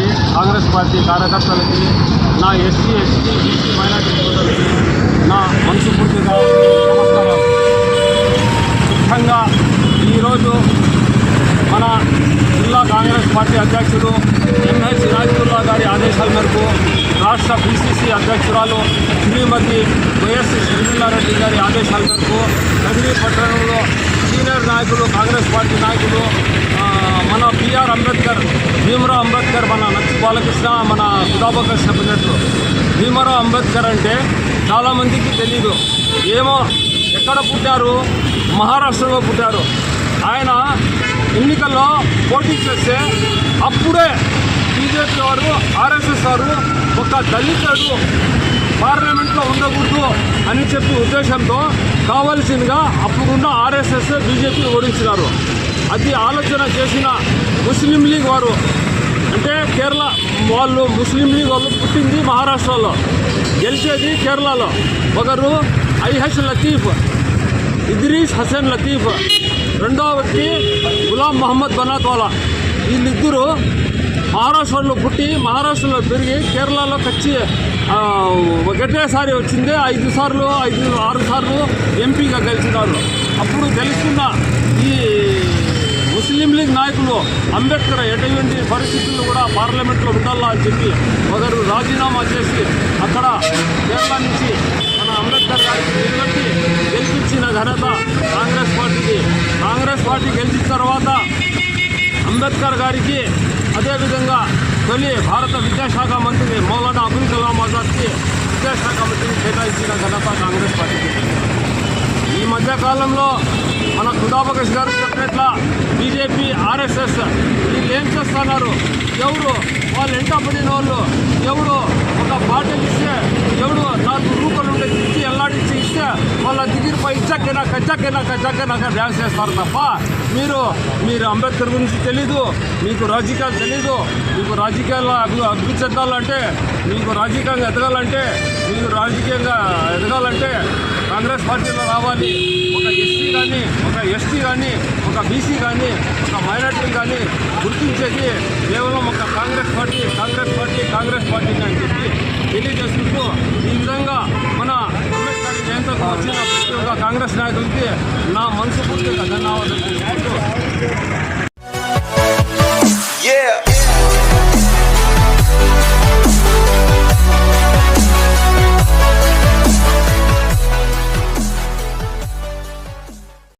పార్టీకి కాంగ్రెస్ పార్టీ కార్యకర్తలకి నా ఎస్సీ ఎస్టీ బీసీ మైనార్టీ సోదరులకి నా మనసుపూర్తిగా నమస్కారాలు. ముఖ్యంగా ఈరోజు మన జిల్లా కాంగ్రెస్ పార్టీ అధ్యక్షుడు ఎంహెచ్ సిరాజుల్లా గారి ఆదేశాల మేరకు రాష్ట్ర బీసీసీ అధ్యక్షురాలు శ్రీమతి వైఎస్ శ్రీమిల్లారెడ్డి గారి ఆదేశాల మేరకు నగరీ పట్టణంలో సీనియర్ నాయకులు కాంగ్రెస్ పార్టీ నాయకులు ఆ, మన బిఆర్ అంబేద్కర్ భీమరావు అంబేద్కర్ మన నచ్చి బాలకృష్ణ మన సుధాబకర్ చెప్పినట్లు భీమరావు అంబేద్కర్ అంటే చాలామందికి తెలీదు. ఏమో ఎక్కడ పుట్టారు? మహారాష్ట్రలో పుట్టారు. ఆయన ఎన్నికల్లో పోటీ చేస్తే అప్పుడే బీజేపీ వారు ఆర్ఎస్ఎస్ వారు ఒక దళితుడు పార్లమెంట్లో ఉండకూడదు అని చెప్పి ఉద్దేశంతో కావాల్సిందిగా అప్పుడున్న ఆర్ఎస్ఎస్ బీజేపీ ఓడించినారు. అది ఆలోచన చేసిన ముస్లిం లీగ్ వారు వాళ్ళు ముస్లిం లీగ్ వాళ్ళు పుట్టింది మహారాష్ట్రలో గెలిచేది కేరళలో. ఒకరు ఐహెచ్ లతీఫ్ ఇద్రీస్ హసన్ లతీఫ్ రెండవ వ్యక్తి గులాం మహమ్మద్ బనాతోలా వీళ్ళిద్దరూ మహారాష్ట్రలో పుట్టి మహారాష్ట్రలో పెరిగి కేరళలో కచ్చి ఆ, ఒకటేసారి వచ్చింది. ఐదు సార్లు ఐదు ఆరు సార్లు ఎంపీగా గెలిచినారు. అప్పుడు గెలుస్తున్న ఈ ముస్లిం లీగ్ నాయకులు అంబేద్కర్ ఎటువంటి పరిస్థితులు కూడా పార్లమెంట్లో ఉండాలా అని చెప్పి ఒకరు రాజీనామా చేసి అక్కడ కేరళ నుంచి మన అంబేద్కర్ గారికి నిలబెట్టి గెలిపించిన ఘనత కాంగ్రెస్ పార్టీకి. కాంగ్రెస్ పార్టీ గెలిచిన తర్వాత అంబేద్కర్ గారికి అదేవిధంగా తొలి భారత విద్యాశాఖ మంత్రి మౌలానా అబుల్ కలాం ఆజాద్కి విద్యాశాఖ మంత్రిని కేటాయించిన ఘనత కాంగ్రెస్ పార్టీకి. మధ్యకాలంలో మన ఖుదాబకష్ గారు చెప్పినట్ల బీజేపీ ఆర్ఎస్ఎస్ వీళ్ళు ఏం చేస్తున్నారు? ఎవరు వాళ్ళు ఎంట పడిన వాళ్ళు? ఎవరు ఒక బాటిల్ ఇస్తే ఎవడు నాకు రూపాయలు ఉండే ఇచ్చి ఎల్లాడిచ్చి ఇస్తే వాళ్ళ దిగిరిపై ఇచ్చాకైనా కచ్చాకైనా కచ్చకేనా డ్యాన్స్ చేస్తారు తప్ప మీరు మీరు అంబేద్కర్ గురించి తెలీదు మీకు రాజకీయాలు తెలీదు మీకు రాజకీయాల్లో అభి అభివృద్ధి చెందాలంటే మీకు రాజకీయంగా ఎదగాలంటే మీకు రాజకీయంగా ఎదగాలంటే కాంగ్రెస్ పార్టీలో రావాలి. ఒక ఎస్సీ కానీ ఒక ఎస్టీ కానీ ఒక బీసీ కానీ ఒక మైనార్టీ కానీ గుర్తించేది కేవలం ఒక Congress party Congress party Congress పార్టీని అని చెప్పి తెలియజేసుకుంటూ ఈ విధంగా మన అంబేద్కర్ జయంతికి వచ్చిన ప్రతి ఒక్క కాంగ్రెస్ నాయకులకి నా మనసు పూర్తిగా ధన్యవాదాలు